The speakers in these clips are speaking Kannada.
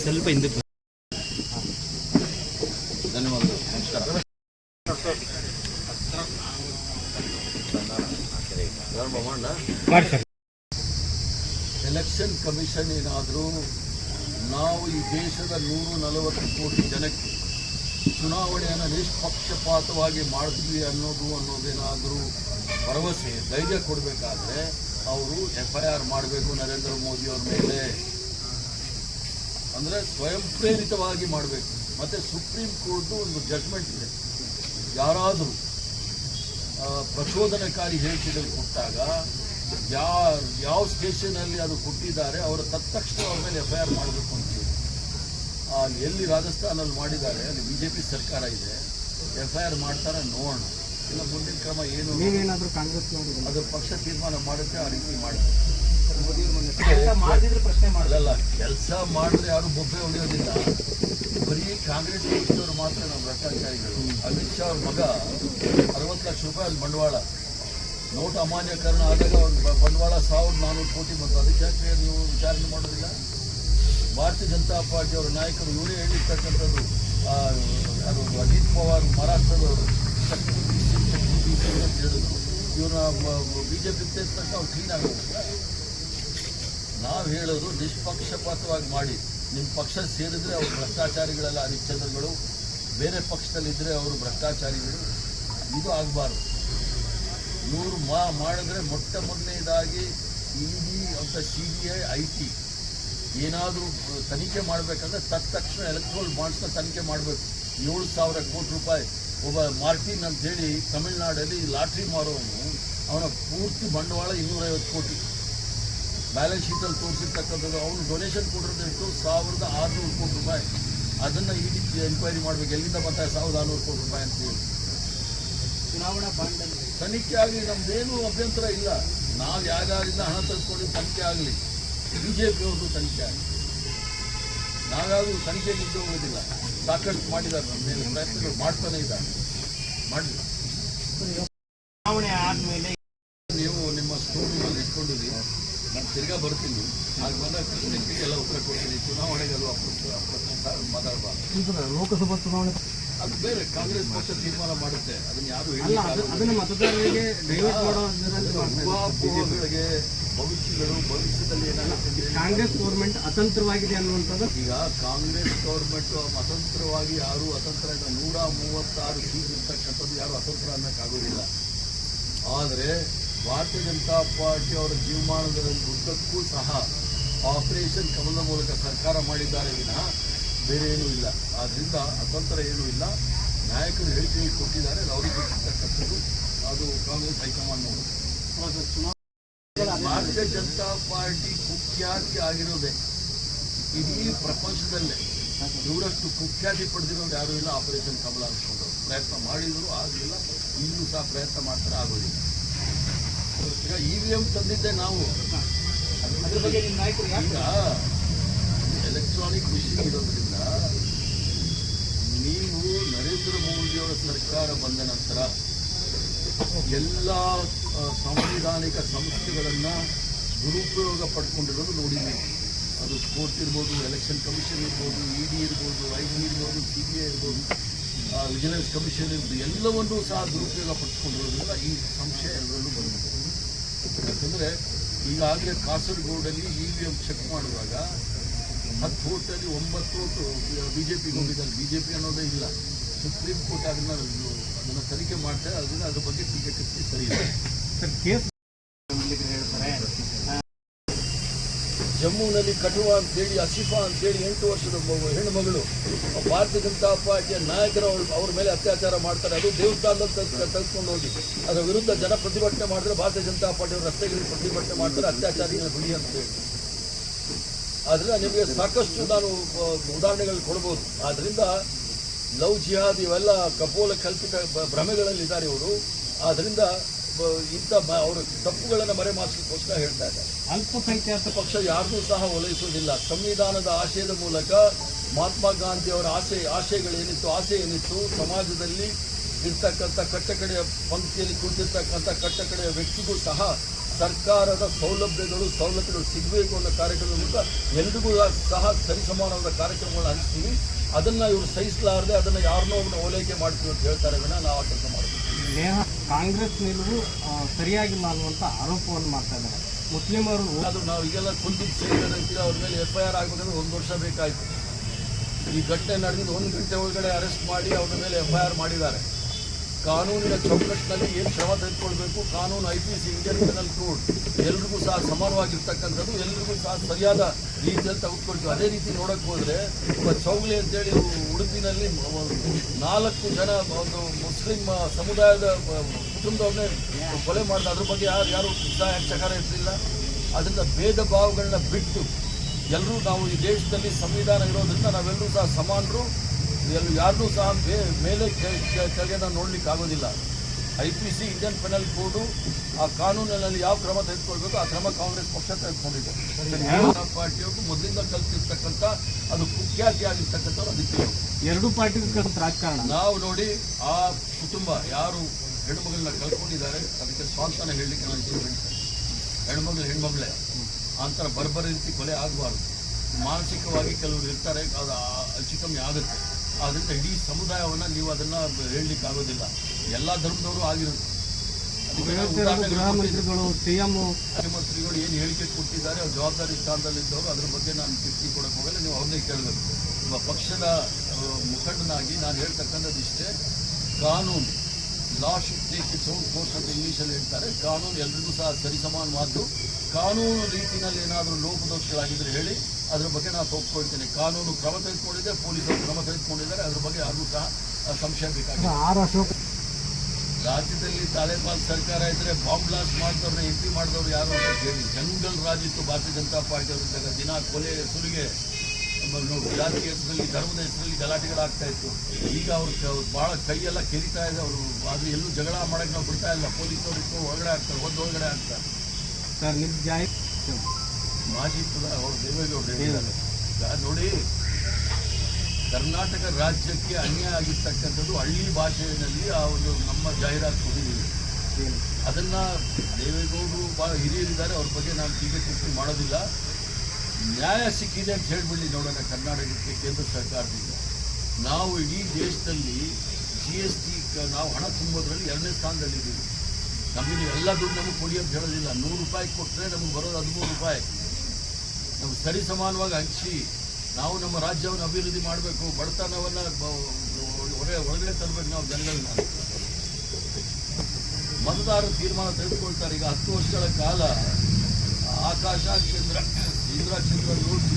ಸ್ವಲ್ಪ ಧನ್ಯವಾದಗಳು ಎಲೆಕ್ಷನ್ ಕಮಿಷನ್ ಏನಾದರೂ ನಾವು ಈ ದೇಶದ ನೂರು ನಲವತ್ತು ಕೋಟಿ ಜನಕ್ಕೆ ಚುನಾವಣೆಯನ್ನು ನಿಷ್ಪಕ್ಷಪಾತವಾಗಿ ಮಾಡ್ತೀವಿ ಅನ್ನೋದು ಅನ್ನೋದೇನಾದರೂ ಭರವಸೆ, ಧೈರ್ಯ ಕೊಡಬೇಕಾದ್ರೆ ಅವರು ಎಫ್ ಐ ಆರ್ ಮಾಡಬೇಕು ನರೇಂದ್ರ ಮೋದಿ ಅವ್ರ ಮೇಲೆ. ಅಂದರೆ ಸ್ವಯಂ ಪ್ರೇರಿತವಾಗಿ ಮಾಡಬೇಕು. ಮತ್ತು ಸುಪ್ರೀಂ ಕೋರ್ಟ್ದು ಒಂದು ಜಡ್ಜ್ಮೆಂಟ್ ಇದೆ. ಯಾರಾದರೂ ಪ್ರಚೋದನಕಾರಿ ಹೇಳಿಕೆಗಳು ಕೊಟ್ಟಾಗ, ಯಾವ ಯಾವ ಸ್ಟೇಷನಲ್ಲಿ ಅದು ಕೊಟ್ಟಿದ್ದಾರೆ, ಅವರ ತತ್ಕ್ಷಣ ಅವ್ರ ಮೇಲೆ ಎಫ್ ಐ ಆರ್ ಮಾಡಬೇಕು ಅಂತೀವಿ ಎಲ್ಲಿ ರಾಜಸ್ಥಾನಲ್ಲಿ ಮಾಡಿದ್ದಾರೆ, ಅಲ್ಲಿ ಬಿ ಜೆ ಪಿ ಸರ್ಕಾರ ಇದೆ ಎಫ್ ಐ ಆರ್ ಮಾಡ್ತಾರೆ ನೋಡೋಣ. ಇಲ್ಲ ಮುಂದಿನ ಕ್ರಮ ಏನು? ನೀವೇನಾದರೂ ಕಾಂಗ್ರೆಸ್ ಅದು ಪಕ್ಷ ತೀರ್ಮಾನ ಮಾಡುತ್ತೆ ಆ ರೀತಿ ಮಾಡುತ್ತೆ ಮಾಡಿದ್ರೆ ಪ್ರಶ್ನೆ ಮಾಡಲ್ಲ ಕೆಲಸ ಮಾಡಿದ್ರೆ ಯಾರು ಬೊಬ್ಬೆ ಉಳಿಯೋದಿಲ್ಲ ಬರೀ ಕಾಂಗ್ರೆಸ್ ಪಕ್ಷದವರು ಮಾತ್ರ ನಾವು ಭ್ರಷ್ಟಾಚಾರಿಗಳು. ಅಮಿತ್ ಶಾ ಅವ್ರ ಮಗ ಅರವತ್ತು ಲಕ್ಷ ರೂಪಾಯಿ ಅಲ್ಲಿ ಬಂಡವಾಳ. ನೋಟ್ ಅಮಾನ್ಯೀಕರಣ ಆದಾಗ ಅವ್ರ ಬ- ಬಂಡವಾಳ ಸಾವಿರದ ನಾನ್ನೂರು ಕೋಟಿ ಬಂತು. ಅದಕ್ಕೆ ಯಾಕೆ ನೀವು ವಿಚಾರಣೆ ಮಾಡೋದಿಲ್ಲ? ಭಾರತೀಯ ಜನತಾ ಪಾರ್ಟಿಯವರ ನಾಯಕರು ಇವರೇ ಹೇಳಿರ್ತಕ್ಕಂಥದ್ದು ಆ, ಯಾರು ಅಜಿತ್ ಪವಾರ್ ಮಹಾರಾಷ್ಟ್ರದವರು. ಶಕ್ತಿ ಬಿಜೆಪಿ ನಾವು ಹೇಳೋದು ನಿಷ್ಪಕ್ಷಪಾತವಾಗಿ ಮಾಡಿ. ನಿಮ್ಮ ಪಕ್ಷ ಸೇರಿದ್ರೆ ಅವರು ಭ್ರಷ್ಟಾಚಾರಿಗಳೆಲ್ಲ ಹರಿಶ್ಚಂದ್ರಗಳು, ಬೇರೆ ಪಕ್ಷದಲ್ಲಿದ್ದರೆ ಅವರು ಭ್ರಷ್ಟಾಚಾರಿಗಳು. ಇದು ಆಗಬಾರ್ದು. ಇವರು ಮಾ ಮಾಡಿದ್ರೆ ಮೊಟ್ಟ ಮೊದಲನೇದಾಗಿ ಇ ಡಿ ಅಂತ C B I I T ಏನಾದರೂ ತನಿಖೆ ಮಾಡಬೇಕಂದ್ರೆ ತತ್ಕ್ಷಣ ಎಲೆಕ್ಟ್ರೋಲ್ ಬಾಂಡ್ಸ್ನ ತನಿಖೆ ಮಾಡಬೇಕು. ಏಳು ಸಾವಿರ ಕೋಟಿ ರೂಪಾಯಿ. ಒಬ್ಬ ಮಾರ್ಟಿನ್ ಅಂತೇಳಿ ತಮಿಳ್ನಾಡಲ್ಲಿ ಲಾಟ್ರಿ ಮಾರೋನು ಅವನ ಪೂರ್ತಿ ಬಂಡವಾಳ ಇನ್ನೂರೈವತ್ತು ಕೋಟಿ. ಬ್ಯಾಲೆನ್ಸ್ ಶೀಟಲ್ಲಿ ತೋರಿಸಿರ್ತಕ್ಕಂಥದ್ದು ಅವನು ಡೊನೇಷನ್ ಕೊಟ್ಟಿರೋದು ಎಷ್ಟು? ಸಾವಿರದ ಆರುನೂರು ಕೋಟಿ ರೂಪಾಯಿ. ಅದನ್ನು ಈ ರೀತಿ ಎನ್ಕ್ವೈರಿ ಮಾಡಬೇಕು. ಎಲ್ಲಿಂದ ಬರ್ತಾರೆ ಸಾವಿರದ ಆರುನೂರು ಕೋಟಿ ರೂಪಾಯಿ ಅಂತ ಹೇಳಿ. ಚುನಾವಣಾ ಬಾಂಡ್ ಅಲ್ಲಿ. ತನಿಖೆ ಆಗಲಿ ನಮ್ದೇನು ಅಭ್ಯಂತರ ಇಲ್ಲ. ನಾವು ಯಾರ್ಯಾರಿಂದ ಹಣ ತೆಗೆದುಕೊಂಡು ತನಿಖೆ ಆಗಲಿ. ಬಿ ಜೆ ಪಿಯವ್ರದ್ದು ತನಿಖೆ ಆಗಲಿ. ನಾವ್ಯಾವುದು ತನಿಖೆ ನಿಂತು ಹೋಗೋದಿಲ್ಲ. ಸಾಕಷ್ಟು ಮಾಡಿದ್ದಾರೆ ನಮ್ಮ ಮೇಲೆ ಪ್ರಯತ್ನಗಳು ಮಾಡ್ತಾನೆ ಇದ್ದಾರೆ. ಮಾಡಲಿ. ಚುನಾವಣೆ ಆದ್ಮೇಲೆ ನೀವು ನಿಮ್ಮ ಸ್ಟೂಡಿಯೋಲ್ಲಿ ಇಟ್ಕೊಂಡಿರಿ ನಾನು ತಿರ್ಗಾ ಬರ್ತೀನಿ. ಆಗ ಬಂದಾಗ ಎಲ್ಲ ಉತ್ತರ ಕೊಡ್ತೀನಿ. ಚುನಾವಣೆಗೆ ಅದು ಅಪ್ರಸ್ತುತ ಅಪ್ರಸ್ತುತ ಮಾತಾಡಬಾರ್ದು ಲೋಕಸಭಾ ಚುನಾವಣೆ ಅದು ಬೇರೆ ಕಾಂಗ್ರೆಸ್ ಪಕ್ಷ ತೀರ್ಮಾನ ಮಾಡುತ್ತೆ. ಅದನ್ನ ಯಾರು ಅಲ್ಲ ಅದನ್ನ ಮತದಾರರಿಗೆ ಡೈವರ್ಟ್ ಮಾಡೋ ಭವಿಷ್ಯಗಳು ಭವಿಷ್ಯದಲ್ಲಿ ಏನಾಗುತ್ತೆ ಕಾಂಗ್ರೆಸ್ ಗೌರ್ಮೆಂಟ್ ಅತಂತ್ರವಾಗಿದೆ ಅನ್ನುವಂಥದ್ದು? ಈಗ ಕಾಂಗ್ರೆಸ್ ಗೌರ್ಮೆಂಟ್ ಅತಂತ್ರವಾಗಿ ಯಾರು ಅತಂತ್ರ ಇಲ್ಲ. ನೂರ ಮೂವತ್ತಾರು ಸೀಟ್ ಇರ್ತಕ್ಕಂಥದ್ದು ಯಾರು ಅತಂತ್ರ ಅನ್ನೋಕ್ಕಾಗೋದಿಲ್ಲ ಆದರೆ ಭಾರತೀಯ ಜನತಾ ಪಾರ್ಟಿ ಅವರ ಜೀವಮಾನದ ಉದ್ದಕ್ಕೂ ಸಹ ಆಪರೇಷನ್ ಕಮಲದ ಮೂಲಕ ಸರ್ಕಾರ ಮಾಡಿದ್ದಾರೆ ವಿನಃ ಬೇರೆ ಏನೂ ಇಲ್ಲ. ಆದ್ದರಿಂದ ಅತಂತ್ರ ಏನೂ ಇಲ್ಲ. ನಾಯಕರು ಹೇಳಿಕೆ ಕೊಟ್ಟಿದ್ದಾರೆ ಅವರಿಗೆ ಗೊತ್ತಿರ್ತಕ್ಕಂಥದ್ದು. ಅದು ಕಾಂಗ್ರೆಸ್ ಹೈಕಮಾಂಡ್ ನೋಡುತ್ತೆ ಭಾರತೀಯ ಜನತಾ ಪಾರ್ಟಿ ಕುಖ್ಯಾತಿ ಆಗಿರೋದೇ ಇಡೀ ಪ್ರಪಂಚದಲ್ಲೇ. ಇವರಷ್ಟು ಕುಖ್ಯಾತಿ ಪಡೆದಿರೋರು ಯಾರೂ ಇಲ್ಲ ಆಪರೇಷನ್ ಕಮಲ ಅನ್ಕೊಂಡು ಪ್ರಯತ್ನ ಮಾಡಿದ್ರು ಆಗಲಿಲ್ಲ. ಇನ್ನೂ ಸಹ ಪ್ರಯತ್ನ ಮಾಡ್ತಾರೆ ಆಗೋದಿಲ್ಲ. ಈಗ ಇ ವಿ ಎಂ ತಂದಿದ್ದೆ ನಾವು. ಅದ್ರ ಬಗ್ಗೆ ಈಗ ಎಲೆಕ್ಟ್ರಾನಿಕ್ ಮಿಷಿನ್ ಇರೋದ್ರಿಂದ ನೀವು ನರೇಂದ್ರ ಮೋದಿಯವರ ಸರ್ಕಾರ ಬಂದ ನಂತರ ಎಲ್ಲ ಸಾಂವಿಧಾನಿಕ ಸಂಸ್ಥೆಗಳನ್ನು ದುರುಪಯೋಗ ಪಡ್ಕೊಂಡಿರೋದು ನೋಡಿದ್ದೀವಿ ಅದು ಕೋರ್ಟ್ ಇರ್ಬೋದು, ಎಲೆಕ್ಷನ್ ಕಮಿಷನ್ ಇರ್ಬೋದು, ಇ ಡಿ ಇರ್ಬೋದು, ಐ ಡಿ ಇರ್ಬೋದು, ಸಿ ಬಿ ಐ ಇರ್ಬೋದು ವಿಜಿಲೆನ್ಸ್ ಕಮಿಷನ್ ಇರ್ಬೋದು, ಎಲ್ಲವನ್ನೂ ಸಹ ದುರುಪಯೋಗ ಪಡಿಸ್ಕೊಂಡಿರೋದ್ರಿಂದ ಈ ಸಂಶಯ ಎಲ್ಲರಲ್ಲೂ ಬರಬಹುದು ಯಾಕಂದರೆ ಈಗಾಗಲೇ ಕಾಸರಗೋಡಲ್ಲಿ ಇ ವಿ ಎಂ ಚೆಕ್ ಮಾಡುವಾಗ ಹತ್ತು ಓಟಲ್ಲಿ ಒಂಬತ್ತು ಓಟು, ಬಿ ಜೆ ಪಿಗೆ ಹೋಗಿದ್ದಾರೆ. ಬಿ ಜೆ ಪಿ ಅನ್ನೋದೇ ಇಲ್ಲ. ಸುಪ್ರೀಂ ಕೋರ್ಟ್ ಅದನ್ನು ಅದನ್ನು ತನಿಖೆ ಮಾಡ್ತಾರೆ ಅದರಿಂದ ಅದ್ರ ಬಗ್ಗೆ ಕಟ್ಟಿ ಸರಿ ಇಲ್ಲ. ಸರ್, ಕೇಸ್ ಮಂಡಿಗರು ಹೇಳ್ತಾರೆ ಜಮ್ಮುನಲ್ಲಿ ಕಠುವಾ ಅಂತೇಳಿ, ಅಸಿಫಾ ಅಂತೇಳಿ ಎಂಟು ವರ್ಷದ ಹೆಣ್ಣು ಹೆಣ್ಣುಮಗಳು ಭಾರತೀಯ ಜನತಾ ಪಾರ್ಟಿಯ ನಾಯಕರು ಅವ್ರ ಅವ್ರ ಮೇಲೆ ಅತ್ಯಾಚಾರ ಮಾಡ್ತಾರೆ. ಅದು ದೇವಸ್ಥಾನದಲ್ಲಿ ತೆಗ್ದು- ತೆಗೆದುಕೊಂಡು ಹೋಗಿ. ಅದರ ವಿರುದ್ಧ ಜನ ಪ್ರತಿಭಟನೆ ಮಾಡಿದ್ರೆ ಭಾರತೀಯ ಜನತಾ ಪಾರ್ಟಿಯವರು ರಸ್ತೆಗಳಲ್ಲಿ ಪ್ರತಿಭಟನೆ ಮಾಡ್ತಾರೆ, ಅತ್ಯಾಚಾರಿಗಳ ಬಿಡಿ ಅಂತೇಳಿ. ಆದ್ದರಿಂದ ನಿಮಗೆ ಸಾಕಷ್ಟು ನಾನು ಉದಾಹರಣೆಗಳು ಕೊಡ್ಬೋದು. ಆದ್ದರಿಂದ ಲವ್ ಜಿಹಾದ್ ಇವೆಲ್ಲ ಕಪೋಲ ಕಲ್ಪಿತ ಭ್ರಮೆಗಳಲ್ಲಿ ಇದ್ದಾರೆ ಇವರು. ಆದ್ದರಿಂದ ಇಂಥ ಅವರು ತಪ್ಪುಗಳನ್ನು ಮರೆಮಾಚಲಿಕ್ಕೋಸ್ಕರ ಹೇಳ್ತಾ ಇದ್ದಾರೆ. ಅಲ್ಪಸಂಖ್ಯಾತ ಪಕ್ಷ ಯಾರನ್ನೂ ಸಹ ಓಲೈಸುವುದಿಲ್ಲ ಸಂವಿಧಾನದ ಆಶಯದ ಮೂಲಕ ಮಹಾತ್ಮ ಗಾಂಧಿ ಅವರ ಆಶಯ ಆಶಯಗಳೇನಿತ್ತು ಆಸೆ ಏನಿತ್ತು ಸಮಾಜದಲ್ಲಿ ಇರ್ತಕ್ಕಂಥ ಕಟ್ಟಕಡೆಯ ಪಂಕ್ತಿಯಲ್ಲಿ ಕುಳಿತಿರ್ತಕ್ಕಂಥ ಕಟ್ಟಕಡೆಯ ವ್ಯಕ್ತಿಗೂ ಸಹ ಸರ್ಕಾರದ ಸೌಲಭ್ಯಗಳು ಸವಲತ್ತುಗಳು ಸಿಗಬೇಕು ಅನ್ನೋ ಕಾರ್ಯಕ್ರಮದ ಮೂಲಕ ಎಲ್ರಿಗೂ ಸಹ ಸರಿಸಮಾನವಾದ ಕಾರ್ಯಕ್ರಮಗಳನ್ನ ಹಂಚ್ತೀವಿ. ಅದನ್ನು ಇವರು ಸಹಿಸಲಾರದೆ ಅದನ್ನು ಯಾರನ್ನೋ ಒಬ್ಬನ ಓಲೈಕೆ ಮಾಡ್ತೀವಿ ಅಂತ ಹೇಳ್ತಾರೆ ವಿನ ನಾವು ಆ ಕೆಲಸ ಮಾಡ್ತೀವಿ. ಕಾಂಗ್ರೆಸ್ ನಿಲುವು ಸರಿಯಾಗಿ ಅನ್ನುವಂಥ ಆರೋಪವನ್ನು ಮಾಡ್ತಾ ಇದ್ದಾರೆ. ಮುಸ್ಲಿಮರು ನಾವು ಈಗೆಲ್ಲ ಕುಂದಿದ್ದು ಸೇರಿದ್ದಾರೆ ಅವ್ರ ಮೇಲೆ ಎಫ್ ಐ ಆರ್ ಆಗಬೇಕಂದ್ರೆ ಒಂದು ವರ್ಷ ಬೇಕಾಯಿತು. ಈ ಘಟನೆ ನಡೆದಿದ್ದು ಒಂದು ಗಂಟೆ ಒಳಗಡೆ ಅರೆಸ್ಟ್ ಮಾಡಿ ಅವ್ರ ಮೇಲೆ ಎಫ್ ಐ ಮಾಡಿದ್ದಾರೆ. ಕಾನೂನಿನ ಚೌಕಟ್ಟಿನಲ್ಲಿ ಏನು ಕ್ರಮ ತೆಗೆದುಕೊಳ್ಬೇಕು? ಕಾನೂನು I P C Indian penal code ಎಲ್ರಿಗೂ ಸಹ ಸಮಾನವಾಗಿರ್ತಕ್ಕಂಥದ್ದು, ಎಲ್ರಿಗೂ ಸಹ ಸರಿಯಾದ ರೀತಿಯಲ್ಲಿ ತೆಗೆದುಕೊಳ್ತೀವಿ. ಅದೇ ರೀತಿ ನೋಡಕ್ಕೆ ಹೋದರೆ ಚೌಗಲಿ ಅಂತೇಳಿ ಉಡುಪಿನಲ್ಲಿ ನಾಲ್ಕು ಜನ ಒಂದು ಮುಸ್ಲಿಂ ಸಮುದಾಯದ ಕುಟುಂಬದವ್ರನ್ನೇ ಕೊಲೆ ಮಾಡಿದ. ಅದ್ರ ಬಗ್ಗೆ ಯಾರು ಯಾರು ಉತ್ಸಾಹ ಚಕಾರ ಇರಲಿಲ್ಲ. ಅದರಿಂದ ಭೇದ ಭಾವಗಳನ್ನ ಬಿಟ್ಟು ಎಲ್ಲರೂ ನಾವು ಈ ದೇಶದಲ್ಲಿ ಸಂವಿಧಾನ ಇರೋದ್ರಿಂದ ನಾವೆಲ್ಲರೂ ಸಹ ಸಮಾನರು. ಎಲ್ಲ ಯಾರಿಗೂ ಸಹ ಬೇ ಮೇಲೆ ಕೆಳಗೆ ನಾವು ನೋಡ್ಲಿಕ್ಕೆ ಆಗೋದಿಲ್ಲ. I P C Indian penal code ಆ ಕಾನೂನಿನಲ್ಲಿ ಯಾವ ಕ್ರಮ ತೆಗೆದುಕೊಳ್ಬೇಕು ಆ ಕ್ರಮ ಕಾಂಗ್ರೆಸ್ ಪಕ್ಷ ತೆಗೆದುಕೊಂಡಿದೆ. ಪಾರ್ಟಿಯವರು ಮೊದಲಿಂದ ಕಲ್ತಿರ್ತಕ್ಕಂಥ ಅದು ಕುಖ್ಯಾತಿಯಾಗಿರ್ತಕ್ಕಂಥವ್ರು ಅದಕ್ಕೆ ಇವರು. ಎರಡು ಪಾರ್ಟಿ ರಾಜಕಾರಣ. ನಾವು ನೋಡಿ ಆ ಕುಟುಂಬ ಯಾರು ಹೆಣ್ಮಗಳನ್ನ ಕಳ್ಕೊಂಡಿದ್ದಾರೆ ಅದಕ್ಕೆ ಸ್ವಾಂತನ ಹೇಳಲಿಕ್ಕೆ ನಾನು ಇಚ್ಛೆ ಹೆಣ್ಮಗಳು ಹೆಣ್ಮಗಳೇ ಆ ಥರ ಬರ್ಬರ ರೀತಿ ಕೊಲೆ ಆಗಬಾರ್ದು. ಮಾನಸಿಕವಾಗಿ ಕೆಲವರು ಇರ್ತಾರೆ ಅದು ಆ- ಹೆಚ್ಚು ಕಮ್ಮಿ ಆಗುತ್ತೆ. ಆದ್ದರಿಂದ ಇಡೀ ಸಮುದಾಯವನ್ನು ನೀವು ಅದನ್ನು ಹೇಳಲಿಕ್ಕೆ ಆಗೋದಿಲ್ಲ. ಎಲ್ಲ ಧರ್ಮದವರು ಆಗಿರುತ್ತೆ ಸಿಎಂ ಮುಖ್ಯಮಂತ್ರಿಗಳು ಏನು ಹೇಳಿಕೆ ಕೊಟ್ಟಿದ್ದಾರೆ ಅವ್ರ ಜವಾಬ್ದಾರಿ ಸ್ಥಾನದಲ್ಲಿದ್ದವರು ಅದ್ರ ಬಗ್ಗೆ ನಾನು ಟಿಪ್ಪಣಿ ಕೊಡೋಕೆ ಹೋಗಲ್ಲ ನೀವು ಅವ್ರನ್ನೇ ಕೇಳಬೇಕು. ನಿಮ್ಮ ಪಕ್ಷದ ಮುಖಂಡನಾಗಿ ನಾನು ಹೇಳ್ತಕ್ಕಂಥದ್ದು ಇಷ್ಟೇ ಕಾನೂನು law should take its own course ಅಂತ ಇಂಗ್ಲೀಷಲ್ಲಿ ಹೇಳ್ತಾರೆ. ಕಾನೂನು ಎಲ್ರಿಗೂ ಸಹ ಸರಿಸಮಾನವಾದ್ದು. ಕಾನೂನು ರೀತಿಯಲ್ಲಿ ಏನಾದರೂ ಲೋಪದೋಷಗಳಾಗಿದ್ದರೆ ಹೇಳಿ ಅದ್ರ ಬಗ್ಗೆ ನಾನು ಒಪ್ಕೊಳ್ತೇನೆ ಕಾನೂನು ಕ್ರಮ ತೆಗೆದುಕೊಂಡಿದೆ ಪೊಲೀಸರು ಕ್ರಮ ತೆಗೆದುಕೊಂಡಿದ್ದಾರೆ. ಅದ್ರ ಬಗ್ಗೆ ಯಾರಿಗೂ ಸಹ ಸಂಶಯ ಬೇಕಾಗಿದೆ ರಾಜ್ಯದಲ್ಲಿ ತಾಲಿಬಾನ್ ಸರ್ಕಾರ ಇದ್ರೆ ಬಾಂಬ್ ಬ್ಲಾಸ್ಟ್ ಮಾಡಿದವ್ರನ್ನ ಎಂ ಪಿ ಮಾಡಿದವ್ರು ಯಾರು ಅಂತ ಕೇಳಿ. ಜಂಗಲ್ ರಾಜ್ ಇತ್ತು ಭಾರತೀಯ ಜನತಾ ಪಾರ್ಟಿ ಅವರಿದ್ದಾಗ ದಿನ ಕೊಲೆ ಹೆಸರಿಗೆ ಜಾತಿ ಹೆಸರಲ್ಲಿ ಧರ್ಮದ ಹೆಸರಲ್ಲಿ ಗಲಾಟೆಗಳಾಗ್ತಾ ಇತ್ತು. ಈಗ ಅವ್ರ ಭಾಳ ಕೈಯೆಲ್ಲ ಕೆರಿತಾ ಇದೆ ಅವರು. ಅದು ಎಲ್ಲೂ ಜಗಳ ಮಾಡೋಕ್ಕೆ ನಾವು ಬಿಡ್ತಾ ಇಲ್ಲ. ಪೊಲೀಸರು ಇಟ್ಟು ಒಳಗಡೆ ಆಗ್ತಾರೆ ಒಂದು ಒಳಗಡೆ ಆಗ್ತಾರೆ. ಸರ್ ನಿಮ್ಮ ಜಾಯಿ ಮಾಜಿ ಪ್ರಧಾನ ಅವರು ದೇವೇಗೌಡರು ನೋಡಿ, ಕರ್ನಾಟಕ ರಾಜ್ಯಕ್ಕೆ ಅನ್ಯಾಯ ಆಗಿರ್ತಕ್ಕಂಥದ್ದು ಹಳ್ಳಿ ಭಾಷೆಯಲ್ಲಿ ಆ ಒಂದು ನಮ್ಮ ಜಾಹೀರಾತು ಕೊಟ್ಟಿದ್ದೀವಿ. ಅದನ್ನು ದೇವೇಗೌಡರು ಭಾಳ ಹಿರಿಯರಿದ್ದಾರೆ, ಅವ್ರ ಬಗ್ಗೆ ನಾನು ಟೀಕೆ ಟಿಪ್ಪಣಿ ಮಾಡೋದಿಲ್ಲ. ನ್ಯಾಯ ಸಿಕ್ಕಿದೆ ಅಂತ ಹೇಳ್ಬಿಡಿ ನೋಡೋಣ ಕರ್ನಾಟಕಕ್ಕೆ ಕೇಂದ್ರ ಸರ್ಕಾರದಿಂದ. ನಾವು ಇಡೀ ದೇಶದಲ್ಲಿ ಜಿ ಎಸ್ ಟಿ ನಾವು ಹಣ ತುಂಬೋದ್ರಲ್ಲಿ ಎರಡನೇ ಸ್ಥಾನದಲ್ಲಿದ್ದೀವಿ. ನಮಗೆ ಎಲ್ಲ ದುಡ್ಡು ನಮಗೆ ಕೊಡಿ ಅಂತ ಹೇಳೋದಿಲ್ಲ. ನೂರು ರೂಪಾಯಿ ಕೊಟ್ಟರೆ ನಮಗೆ ಬರೋದು ಹದಿಮೂರು ರೂಪಾಯಿ. ಸರಿ ಸಮಾನವಾಗಿ ಹಂಚಿ ನಾವು ನಮ್ಮ ರಾಜ್ಯವನ್ನು ಅಭಿವೃದ್ಧಿ ಮಾಡಬೇಕು, ಬಡತನವನ್ನು ಹೊರಗೆ ಒಳಗಡೆ ತರಬೇಕು ನಾವು ಜನಗಳನ್ನ ಮತದಾರರು ತೀರ್ಮಾನ ತೆಗೆದುಕೊಳ್ತಾರೆ. ಈಗ ಹತ್ತು ವರ್ಷಗಳ ಕಾಲ ಆಕಾಶ ಚಂದ್ರ ಇಂದ್ರ ಚಂದ್ರ ನೋಡಿ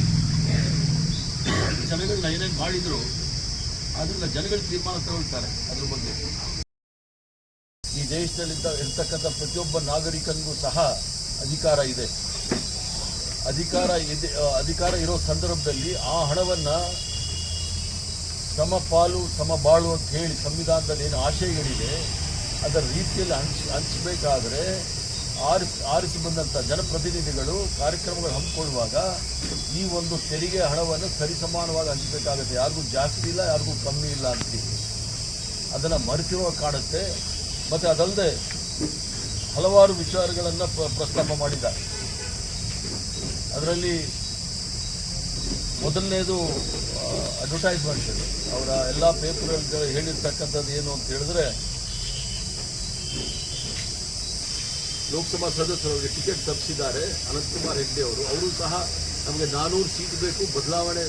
ಜನಗಳನ್ನ ಏನೇನು ಮಾಡಿದ್ರು ಅದರಿಂದ ಜನಗಳು ತೀರ್ಮಾನ ತಗೊಳ್ತಾರೆ ಅದ್ರ ಬಗ್ಗೆ. ಈ ದೇಶದಲ್ಲಿ ಇರ್ತಕ್ಕಂಥ ಪ್ರತಿಯೊಬ್ಬ ನಾಗರಿಕನಿಗೂ ಸಹ ಅಧಿಕಾರ ಇದೆ. ಅಧಿಕಾರ ಇದೆ ಅಧಿಕಾರ ಇರೋ ಸಂದರ್ಭದಲ್ಲಿ ಆ ಹಣವನ್ನ ಸಮಪಾಲು, ಸಮಬಾಳು ಅಂತ ಹೇಳಿ ಸಂವಿಧಾನದಲ್ಲಿ ಏನು ಆಶಯಗಳಿದೆ, ಅದರ ರೀತಿಯಲ್ಲಿ ಹಂಚ್, ಹಂಚಬೇಕಾದ್ರೆ ಆರಿಸಿ ಆರಿಸಿ ಬಂದಂಥ ಜನಪ್ರತಿನಿಧಿಗಳು ಕಾರ್ಯಕ್ರಮಗಳು ಹಮ್ಮಿಕೊಳ್ಳುವಾಗ ಈ ಒಂದು ತೆರಿಗೆ ಹಣವನ್ನು ಸರಿಸಮಾನವಾಗಿ ಹಂಚಬೇಕಾಗುತ್ತೆ. ಯಾರಿಗೂ ಜಾಸ್ತಿ ಇಲ್ಲ, ಯಾರಿಗೂ ಕಮ್ಮಿ ಇಲ್ಲ ಅಂತೀವಿ ಅದನ್ನು ಮರೆತಿರುವ ಕಾಣುತ್ತೆ ಮತ್ತು ಅದಲ್ಲದೆ ಹಲವಾರು ವಿಚಾರಗಳನ್ನು ಪ್ರ, ಪ್ರಸ್ತಾಪ ಮಾಡಿದ್ದಾರೆ. ಅದರಲ್ಲಿ ಮೊದಲನೇದು ಅಡ್ವರ್ಟೈಸ್ಮೆಂಟ್ ಅವರ ಎಲ್ಲ ಪೇಪರ್ಗಳು ಹೇಳಿರ್ತಕ್ಕಂಥದ್ದು ಏನು ಅಂತ ಹೇಳಿದ್ರೆ, ಲೋಕಸಭಾ ಸದಸ್ಯರು ಟಿಕೆಟ್ ತಪ್ಪಿಸಿದ್ದಾರೆ. ಅನಂತಕುಮಾರ್ ಹೆಗ್ಡೆ ಅವರು. ಅವರು ಸಹ ನಮಗೆ ನಾನೂರು ಸೀಟ್ ಬೇಕು, ಬದಲಾವಣೆ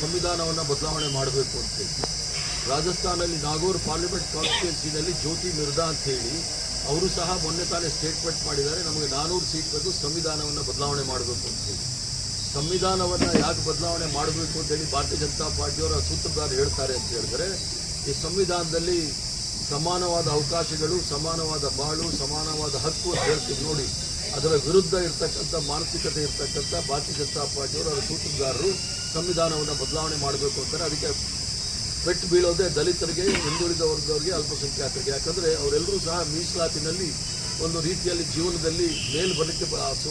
ಸಂವಿಧಾನವನ್ನು ಬದಲಾವಣೆ ಮಾಡಬೇಕು ಅಂತೇಳಿ ರಾಜಸ್ಥಾನಲ್ಲಿ ನಾಗೂರ್ ಪಾರ್ಲಿಮೆಂಟ್ ಕಾನ್ಸ್ಟಿಟ್ಯೂನ್ಸಿನಲ್ಲಿ ಜ್ಯೋತಿ ಮಿರ್ದಾ ಅಂತ ಹೇಳಿ ಅವರು ಸಹ ಮೊನ್ನೆ ತಾನೇ ಸ್ಟೇಟ್ಮೆಂಟ್ ಮಾಡಿದ್ದಾರೆ. ನಮಗೆ ನಾನೂರು ಸೀಟ್ ಬೇಕು, ಸಂವಿಧಾನವನ್ನು ಬದಲಾವಣೆ ಮಾಡಬೇಕು ಅಂತೇಳಿ ಸಂವಿಧಾನವನ್ನು ಯಾಕೆ ಬದಲಾವಣೆ ಮಾಡಬೇಕು ಅಂತೇಳಿ ಭಾರತೀಯ ಜನತಾ ಪಾರ್ಟಿಯವರ ಸೂತ್ರಧಾರ ಹೇಳ್ತಾರೆ ಅಂತ ಹೇಳಿದ್ರೆ, ಈ ಸಂವಿಧಾನದಲ್ಲಿ ಸಮಾನವಾದ ಅವಕಾಶಗಳು, ಸಮಾನವಾದ ಬಾಳು, ಸಮಾನವಾದ ಹಕ್ಕು ಅಂತ ಹೇಳ್ತೀವಿ ನೋಡಿ. ಅದರ ವಿರುದ್ಧ ಇರತಕ್ಕಂಥ ಮಾನಸಿಕತೆ ಇರತಕ್ಕಂಥ ಭಾರತೀಯ ಜನತಾ ಪಾರ್ಟಿಯವರು ಅವರ ಸೂತ್ರಧಾರರು ಸಂವಿಧಾನವನ್ನು ಬದಲಾವಣೆ ಮಾಡಬೇಕು ಅಂತಾರೆ. ಅದಕ್ಕೆ ಪೆಟ್ಟು ಬೀಳೋದೆ ದಲಿತರಿಗೆ, ಹಿಂದುಳಿದ ವರ್ಗದವರಿಗೆ ಅಲ್ಪಸಂಖ್ಯಾತರಿಗೆ. ಯಾಕಂದರೆ ಅವರೆಲ್ಲರೂ ಸಹ ಮೀಸಲಾತಿನಲ್ಲಿ ಒಂದು ರೀತಿಯಲ್ಲಿ ಜೀವನದಲ್ಲಿ ಮೇಲ್ ಬರಲಿಕ್ಕೆ ಸೊ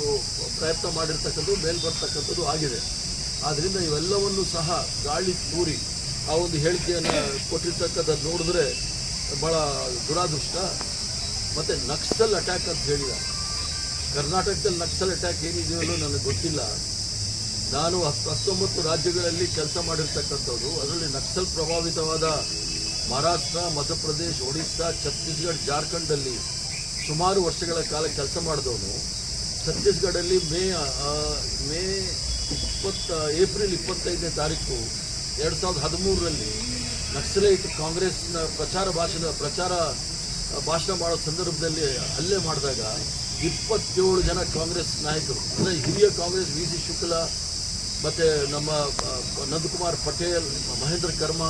ಪ್ರಯತ್ನ ಮಾಡಿರ್ತಕ್ಕಂಥದ್ದು, ಮೇಲ್ ಬರ್ತಕ್ಕಂಥದ್ದು ಆಗಿದೆ. ಆದ್ದರಿಂದ ಇವೆಲ್ಲವನ್ನು ಸಹ ಗಾಳಿ ತೂರಿ ಆ ಒಂದು ಹೇಳಿಕೆಯನ್ನು ಕೊಟ್ಟಿರ್ತಕ್ಕಂಥದ್ದು ನೋಡಿದ್ರೆ ಭಾಳ ದುರಾದೃಷ್ಟ. ಮತ್ತು ನಕ್ಸಲ್ ಅಟ್ಯಾಕ್ ಅಂತ ಹೇಳಿದ. ಕರ್ನಾಟಕದಲ್ಲಿ ನಕ್ಸಲ್ ಅಟ್ಯಾಕ್ ಏನಿದೆಯೋ ನನಗೆ ಗೊತ್ತಿಲ್ಲ. ನಾನು ಹತ್ತು ಹತ್ತೊಂಬತ್ತು ರಾಜ್ಯಗಳಲ್ಲಿ ಕೆಲಸ ಮಾಡಿರ್ತಕ್ಕಂಥದ್ದು ಅದರಲ್ಲಿ ನಕ್ಸಲ್ ಪ್ರಭಾವಿತವಾದ ಮಹಾರಾಷ್ಟ್ರ, ಮಧ್ಯಪ್ರದೇಶ್, ಒಡಿಸ್ಸಾ, ಛತ್ತೀಸ್ಗಢ, ಜಾರ್ಖಂಡಲ್ಲಿ ಸುಮಾರು ವರ್ಷಗಳ ಕಾಲ ಕೆಲಸ ಮಾಡಿದವನು. ಛತ್ತೀಸ್ಗಢಲ್ಲಿ ಮೇ ಮೇ ಇಪ್ಪತ್ತ, ಏಪ್ರಿಲ್ ಇಪ್ಪತ್ತೈದನೇ ತಾರೀಕು ಎರಡು ಸಾವಿರದ ಹದಿಮೂರರಲ್ಲಿ ನಕ್ಸಲೈಟ್ ಕಾಂಗ್ರೆಸ್ನ ಪ್ರಚಾರ ಭಾಷಣ ಪ್ರಚಾರ ಭಾಷಣ ಮಾಡೋ ಸಂದರ್ಭದಲ್ಲಿ ಹಲ್ಲೆ ಮಾಡಿದಾಗ ಇಪ್ಪತ್ತೇಳು ಜನ ಕಾಂಗ್ರೆಸ್ ನಾಯಕರು, ಅಂದರೆ ಹಿರಿಯ ಕಾಂಗ್ರೆಸ್ ವಿ ಸಿ ಶುಕ್ಲಾ ಮತ್ತು ನಮ್ಮ ನಂದಕುಮಾರ್ ಪಟೇಲ್ ಮಹೇಂದ್ರ ಕರ್ಮ,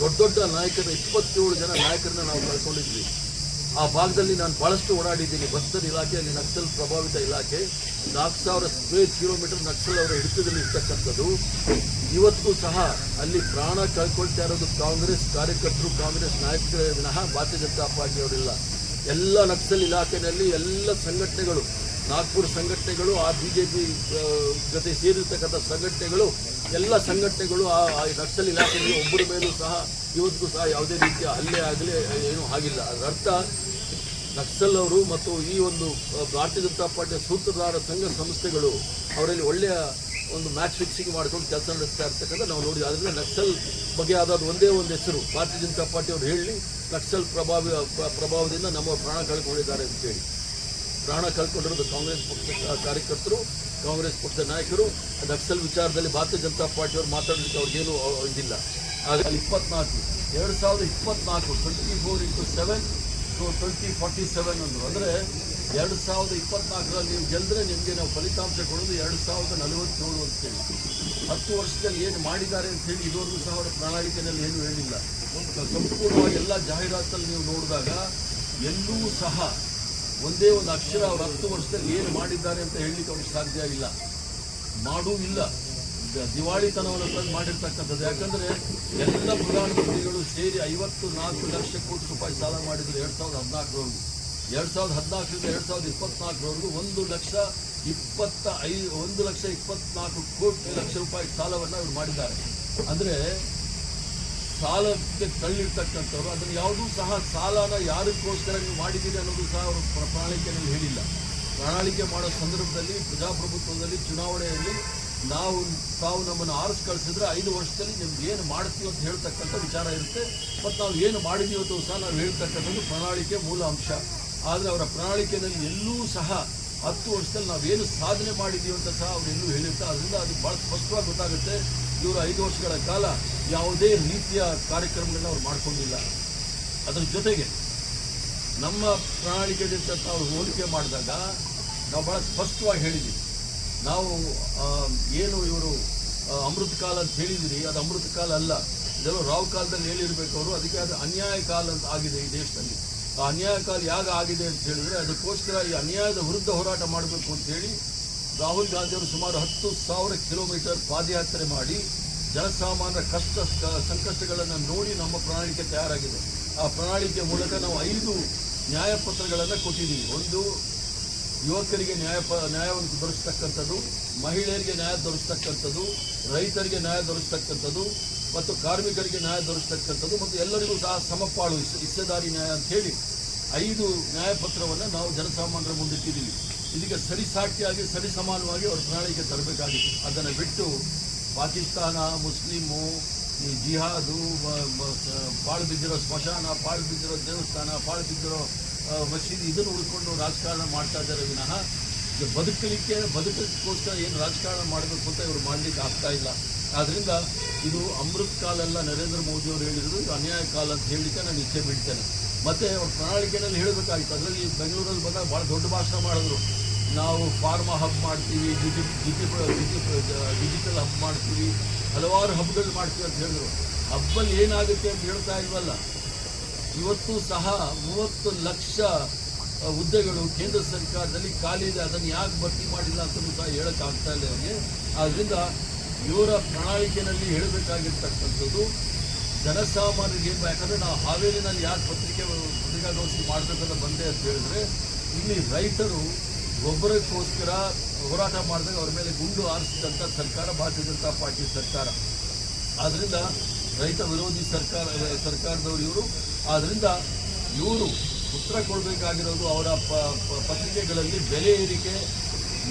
ದೊಡ್ಡ ದೊಡ್ಡ ನಾಯಕರ, ಇಪ್ಪತ್ತೇಳು ಜನ ನಾಯಕರನ್ನ ನಾವು ಕಳ್ಕೊಂಡಿದ್ವಿ. ಆ ಭಾಗದಲ್ಲಿ ನಾನು ಭಾಳಷ್ಟು ಓಡಾಡಿದ್ದೀನಿ. ಬಸ್ತರ್ ಇಲಾಖೆಯಲ್ಲಿ ನಕ್ಸಲ್ ಪ್ರಭಾವಿತ ಇಲಾಖೆ, ನಾಲ್ಕು ಸಾವಿರ ಸ್ಕ್ವೇರ್ ಕಿಲೋಮೀಟರ್ ನಕ್ಸಲ್ ಅವರ ಹಿಡಿತದಲ್ಲಿ ಇರ್ತಕ್ಕಂಥದ್ದು. ಇವತ್ತಿಗೂ ಸಹ ಅಲ್ಲಿ ಪ್ರಾಣ ಕಳ್ಕೊಳ್ತಾ ಇರೋದು ಕಾಂಗ್ರೆಸ್ ಕಾರ್ಯಕರ್ತರು, ಕಾಂಗ್ರೆಸ್ ನಾಯಕರ ವಿನಃ ಭಾರತೀಯ ಜನತಾ ಪಾರ್ಟಿಯವರಿಲ್ಲ. ಎಲ್ಲ ನಕ್ಸಲ್ ಇಲಾಖೆಯಲ್ಲಿ ಎಲ್ಲ ಸಂಘಟನೆಗಳು ನಾಗ್ಪುರ ಸಂಘಟನೆಗಳು, ಆ ಬಿ ಜೆ ಜೊತೆ ಸೇರಿರ್ತಕ್ಕಂಥ ಸಂಘಟನೆಗಳು, ಎಲ್ಲ ಸಂಘಟನೆಗಳು ಆ ನಕ್ಸಲ್ ಇಲಾಖೆಯಲ್ಲಿ ಒಬ್ಬರ ಮೇಲೂ ಸಹ ಇವತ್ತಿಗೂ ಸಹ ಯಾವುದೇ ರೀತಿಯ ಹಲ್ಲೆ ಆಗಲಿ ಏನೂ ಆಗಿಲ್ಲ. ಅದರರ್ಥ, ನಕ್ಸಲ್ ಅವರು ಮತ್ತು ಈ ಒಂದು ಭಾರತೀಯ ಜನತಾ ಪಾರ್ಟಿಯ ಸೂತ್ರಧಾರ ಸಂಘ ಸಂಸ್ಥೆಗಳು ಅವರಲ್ಲಿ ಒಳ್ಳೆಯ ಒಂದು ಮ್ಯಾಚ್ ಫಿಕ್ಸಿಂಗ್ ಮಾಡ್ಕೊಂಡು ಕೆಲಸ ನಡೆಸ್ತಾ ಇರ್ತಕ್ಕಂಥ ನಾವು ನೋಡಿ ಆದ್ದರಿಂದ ನಕ್ಸಲ್ ಬಗ್ಗೆ ಆದಾದ ಒಂದೇ ಒಂದು ಹೆಸರು. ಭಾರತೀಯ ಜನತಾ ಪಾರ್ಟಿ ಅವರು ಹೇಳಿ, ನಕ್ಸಲ್ ಪ್ರಭಾವ, ಪ್ರಭಾವದಿಂದ ನಮ್ಮ ಪ್ರಾಣ ಕಳ್ಕೊಂಡಿದ್ದಾರೆ ಅಂತೇಳಿ. ಪ್ರಾಣ ಕಳ್ಕೊಂಡಿರೋದು ಕಾಂಗ್ರೆಸ್ ಪಕ್ಷದ ಕಾರ್ಯಕರ್ತರು, ಕಾಂಗ್ರೆಸ್ ಪಕ್ಷದ ನಾಯಕರು. ನಕ್ಸಲ್ ವಿಚಾರದಲ್ಲಿ ಭಾರತೀಯ ಜನತಾ ಪಾರ್ಟಿಯವರು ಮಾತಾಡಲಿಕ್ಕೆ ಅವ್ರಿಗೇನು ಇದಿಲ್ಲ. ಆದರೆ ಅಲ್ಲಿ ಇಪ್ಪತ್ನಾಲ್ಕು, ಎರಡು ಸಾವಿರದ ಇಪ್ಪತ್ನಾಲ್ಕು twenty four into seven to twenty forty seven ಅಂದರು ಅಂದರೆ ಎರಡು ಸಾವಿರದ ಇಪ್ಪತ್ನಾಲ್ಕರಲ್ಲಿ ನೀವು ಗೆಲ್ಲದ್ರೆ ನಿಮಗೆ ನಾವು ಫಲಿತಾಂಶ ಕೊಡೋದು ಎರಡು ಸಾವಿರದ ನಲವತ್ತೇಳು ಅಂತೇಳಿ. ಹತ್ತು ವರ್ಷದಲ್ಲಿ ಏನು ಮಾಡಿದ್ದಾರೆ ಅಂತೇಳಿ ಇದುವರೆಗೂ ಸಹ ಅವರ ಪ್ರಣಾಳಿಕೆಯಲ್ಲಿ ಏನು ಹೇಳಿಲ್ಲ. ಸಂಪೂರ್ಣವಾಗಿ ಎಲ್ಲ ಜಾಹೀರಾತಲ್ಲಿ ನೀವು ನೋಡಿದಾಗ ಎಲ್ಲೂ ಸಹ ಒಂದೇ ಒಂದು ಅಕ್ಷರ ಅವರು ಹತ್ತು ವರ್ಷದಲ್ಲಿ ಏನು ಮಾಡಿದ್ದಾರೆ ಅಂತ ಹೇಳಲಿಕ್ಕೆ ಅವ್ರಿಗೆ ಸಾಧ್ಯ ಇಲ್ಲ. ಮಾಡೂ ಇಲ್ಲ. ದ- ದಿವಾಳಿತನವನ್ನು ತಂದು ಮಾಡಿರ್ತಕ್ಕಂಥದ್ದು. ಯಾಕಂದರೆ ಎಲ್ಲ ಪ್ರಧಾನಮಂತ್ರಿಗಳು ಸೇರಿ ಐವತ್ತು ನಾಲ್ಕು ಲಕ್ಷ ಕೋಟಿ ರೂಪಾಯಿ ಸಾಲ ಮಾಡಿದ್ರು ಎರಡು ಸಾವಿರದ ಹದಿನಾಲ್ಕರವರೆಗೂ. ಎರಡು ಸಾವಿರದ ಹದಿನಾಲ್ಕರಿಂದ ಎರಡು ಸಾವಿರದ ಇಪ್ಪತ್ನಾಲ್ಕರವರೆಗೂ ಒಂದು ಲಕ್ಷ ಇಪ್ಪತ್ತ ಐ, ಒಂದು ಲಕ್ಷ ಇಪ್ಪತ್ನಾಲ್ಕು ಕೋಟಿ ಲಕ್ಷ ರೂಪಾಯಿ ಸಾಲವನ್ನು ಅವರು ಮಾಡಿದ್ದಾರೆ. ಅಂದರೆ ಸಾಲಕ್ಕೆ ತಳ್ಳಿರ್ತಕ್ಕಂಥವ್ರು, ಅದನ್ನು ಯಾವುದೂ ಸಹ ಸಾಲನ ಯಾರಿಗೋಸ್ಕರ ನೀವು ಮಾಡಿದ್ದೀರಿ ಅನ್ನೋದು ಸಹ ಅವರು ಪ್ರ- ಪ್ರಣಾಳಿಕೆಯಲ್ಲಿ ಹೇಳಿಲ್ಲ. ಪ್ರಣಾಳಿಕೆ ಮಾಡೋ ಸಂದರ್ಭದಲ್ಲಿ, ಪ್ರಜಾಪ್ರಭುತ್ವದಲ್ಲಿ, ಚುನಾವಣೆಯಲ್ಲಿ ನಾವು, ತಾವು ನಮ್ಮನ್ನು ಆರಿಸಿ ಕಳಿಸಿದ್ರೆ ಐದು ವರ್ಷದಲ್ಲಿ ನಿಮ್ಗೆ ಏನು ಮಾಡ್ತೀವಿ ಅಂತ ಹೇಳ್ತಕ್ಕಂಥ ವಿಚಾರ ಇರುತ್ತೆ. ಮತ್ತು ನಾವು ಏನು ಮಾಡಿದ್ದೀವಿ ಅಂತ ಸಹ ನಾವು ಹೇಳ್ತಕ್ಕಂಥದ್ದು ಪ್ರಣಾಳಿಕೆ ಮೂಲ ಅಂಶ. ಆದರೆ ಅವರ ಪ್ರಣಾಳಿಕೆಯಲ್ಲಿ ಎಲ್ಲೂ ಸಹ ಹತ್ತು ವರ್ಷದಲ್ಲಿ ನಾವೇನು ಸಾಧನೆ ಮಾಡಿದ್ದೀವಿ ಅಂತ ಸಹ ಅವರು ಎಲ್ಲೂ ಹೇಳಿರ್ತಾರೆ ಅದರಿಂದ ಅದು ಭಾಳ ಸ್ಪಷ್ಟವಾಗಿ ಗೊತ್ತಾಗುತ್ತೆ. ಇವರು ಐದು ವರ್ಷಗಳ ಕಾಲ ಯಾವುದೇ ರೀತಿಯ ಕಾರ್ಯಕ್ರಮಗಳನ್ನ ಅವ್ರು ಮಾಡ್ಕೊಂಡಿಲ್ಲ. ಅದರ ಜೊತೆಗೆ ನಮ್ಮ ಪ್ರಣಾಳಿಕೆ ಜೊತೆ ನಾವು ಹೋಲಿಕೆ ಮಾಡಿದಾಗ ನಾವು ಭಾಳ ಸ್ಪಷ್ಟವಾಗಿ ಹೇಳಿದ್ವಿ. ನಾವು ಏನು ಇವರು ಅಮೃತ ಕಾಲ ಅಂತ ಹೇಳಿದಿರಿ, ಅದು ಅಮೃತ ಕಾಲ ಅಲ್ಲ. ಇದೆಲ್ಲ ರಾವ್ ಕಾಲದಲ್ಲಿ ಹೇಳಿರ್ಬೇಕು ಅವರು. ಅದಕ್ಕೆ ಅದು ಅನ್ಯಾಯ ಕಾಲ ಅಂತ ಆಗಿದೆ ಈ ದೇಶದಲ್ಲಿ. ಆ ಅನ್ಯಾಯ ಕಾಲ ಯಾಗ ಆಗಿದೆ ಅಂತ ಹೇಳಿದ್ರೆ ಅದಕ್ಕೋಸ್ಕರ ಈ ಅನ್ಯಾಯದ ವಿರುದ್ಧ ಹೋರಾಟ ಮಾಡಬೇಕು ಅಂತ ಹೇಳಿ ರಾಹುಲ್ ಗಾಂಧಿಯವರು ಸುಮಾರು ಹತ್ತು ಸಾವಿರ ಕಿಲೋಮೀಟರ್ ಪಾದಯಾತ್ರೆ ಮಾಡಿ ಜನಸಾಮಾನ್ಯರ ಕಷ್ಟ ಸಂಕಷ್ಟಗಳನ್ನು ನೋಡಿ ನಮ್ಮ ಪ್ರಣಾಳಿಕೆ ತಯಾರಾಗಿದೆ. ಆ ಪ್ರಣಾಳಿಕೆ ಮೂಲಕ ನಾವು ಐದು ನ್ಯಾಯಪತ್ರಗಳನ್ನು ಕೊಟ್ಟಿದ್ದೀವಿ. ಒಂದು, ಯುವಕರಿಗೆ ನ್ಯಾಯ ನ್ಯಾಯವನ್ನು ದೊರಕಿಸ್ತಕ್ಕಂಥದ್ದು ಮಹಿಳೆಯರಿಗೆ ನ್ಯಾಯ ದೊರಕಿಸ್ತಕ್ಕಂಥದ್ದು ರೈತರಿಗೆ ನ್ಯಾಯ ದೊರಕಿಸ್ತಕ್ಕಂಥದ್ದು ಮತ್ತು ಕಾರ್ಮಿಕರಿಗೆ ನ್ಯಾಯ ದೊರಕಿಸ್ತಕ್ಕಂಥದ್ದು ಮತ್ತು ಎಲ್ಲರಿಗೂ ಸಹ ಸಮಪಾಳು ಇಸ್ಸೆದಾರಿ ನ್ಯಾಯ ಅಂತ ಹೇಳಿ ಐದು ನ್ಯಾಯಪತ್ರವನ್ನು ನಾವು ಜನಸಾಮಾನ್ಯರ ಮುಂದಿಟ್ಟಿದ್ದೀವಿ. ಇದಕ್ಕೆ ಸರಿಸಾಟಿಯಾಗಿ, ಸರಿಸಮಾನವಾಗಿ ಅವರ ಪ್ರಣಾಳಿಕೆ ತರಬೇಕಾಗಿತ್ತು ಅದನ್ನು ಬಿಟ್ಟು ಪಾಕಿಸ್ತಾನ, ಮುಸ್ಲಿಮು, ಈ ಜಿಹಾದು ಪಾಳು ಬಿದ್ದಿರೋ ಸ್ಮಶಾನ, ಪಾಳು ಬಿದ್ದಿರೋ ದೇವಸ್ಥಾನ, ಪಾಳು ಬಿದ್ದಿರೋ ಮಸೀದಿ, ಇದನ್ನು ಉಳ್ಕೊಂಡು ರಾಜಕಾರಣ ಮಾಡ್ತಾ ಇದ್ದಾರೆ ವಿನಃ. ಬದುಕಲಿಕ್ಕೆ, ಬದುಕಲಿಕ್ಕೋಸ್ಕರ ಏನು ರಾಜಕಾರಣ ಮಾಡಬೇಕು ಅಂತ ಇವರು ಮಾಡಲಿಕ್ಕೆ ಆಗ್ತಾ ಇಲ್ಲ. ಆದ್ದರಿಂದ ಇದು ಅಮೃತ್ ಕಾಲ ಎಲ್ಲ ನರೇಂದ್ರ ಮೋದಿ ಅವರು ಹೇಳಿದರು, ಇದು ಅನ್ಯಾಯ ಕಾಲ ಅಂತ ಹೇಳಲಿಕ್ಕೆ ನಾನು ಇಚ್ಛೆ ಬಿಡ್ತೇನೆ ಮತ್ತೆ ಅವ್ರ ಪ್ರಣಾಳಿಕೆಯಲ್ಲಿ ಹೇಳಬೇಕಾಗಿತ್ತು ಅದರಲ್ಲಿ ಬೆಂಗಳೂರಲ್ಲಿ ಬಂದಾಗ ಭಾಳ ದೊಡ್ಡ ಭಾಷಣ ಮಾಡಿದ್ರು. ನಾವು ಫಾರ್ಮಾ ಹಬ್ ಮಾಡ್ತೀವಿ, ಡಿಜಿ ಡಿಜಿಟಲ್ ಹಬ್ ಮಾಡ್ತೀವಿ, ಹಲವಾರು ಹಬ್ಗಳು ಮಾಡ್ತೀವಿ ಅಂತ ಹೇಳಿದ್ರು. ಹಬ್ಬಲ್ಲಿ ಏನಾಗುತ್ತೆ ಅಂತ ಹೇಳ್ತಾ ಇಲ್ವಲ್ಲ? ಇವತ್ತು ಸಹ ಮೂವತ್ತು ಲಕ್ಷ ಹುದ್ದೆಗಳು ಕೇಂದ್ರ ಸರ್ಕಾರದಲ್ಲಿ ಖಾಲಿ ಇದೆ. ಅದನ್ನು ಯಾಕೆ ಭರ್ತಿ ಮಾಡಿಲ್ಲ ಅಂತಲೂ ಸಹ ಹೇಳೋಕ್ಕಾಗ್ತಾ ಇಲ್ಲ ಅವರಿಗೆ. ಆದ್ದರಿಂದ ಇವರ ಪ್ರಣಾಳಿಕೆಯಲ್ಲಿ ಹೇಳಬೇಕಾಗಿರ್ತಕ್ಕಂಥದ್ದು ಜನಸಾಮಾನ್ಯರಿಗೆ ಯಾಕಂದರೆ ನಾವು ಹಾವೇರಿನಲ್ಲಿ ಯಾರು ಪತ್ರಿಕೆ ಪತ್ರಿಕಾಗೋಷ್ಠಿ ಮಾಡಬೇಕಂತ ಬಂದೆ ಅಂತ ಹೇಳಿದ್ರೆ, ಇಲ್ಲಿ ರೈತರು ಗೊಬ್ಬರಕ್ಕೋಸ್ಕರ ಹೋರಾಟ ಮಾಡಿದಾಗ ಅವ್ರ ಮೇಲೆ ಗುಂಡು ಆರಿಸಿದಂಥ ಸರ್ಕಾರ, ಭಾರತೀಯ ಜನತಾ ಪಾರ್ಟಿ ಸರ್ಕಾರ. ಆದ್ದರಿಂದ ರೈತ ವಿರೋಧಿ ಸರ್ಕಾರ, ಸರ್ಕಾರದವರು ಇವರು. ಆದ್ದರಿಂದ ಇವರು ಉತ್ತರ ಕೊಡಬೇಕಾಗಿರೋದು ಅವರ ಪತ್ರಿಕೆಗಳಲ್ಲಿ ಬೆಲೆ ಏರಿಕೆ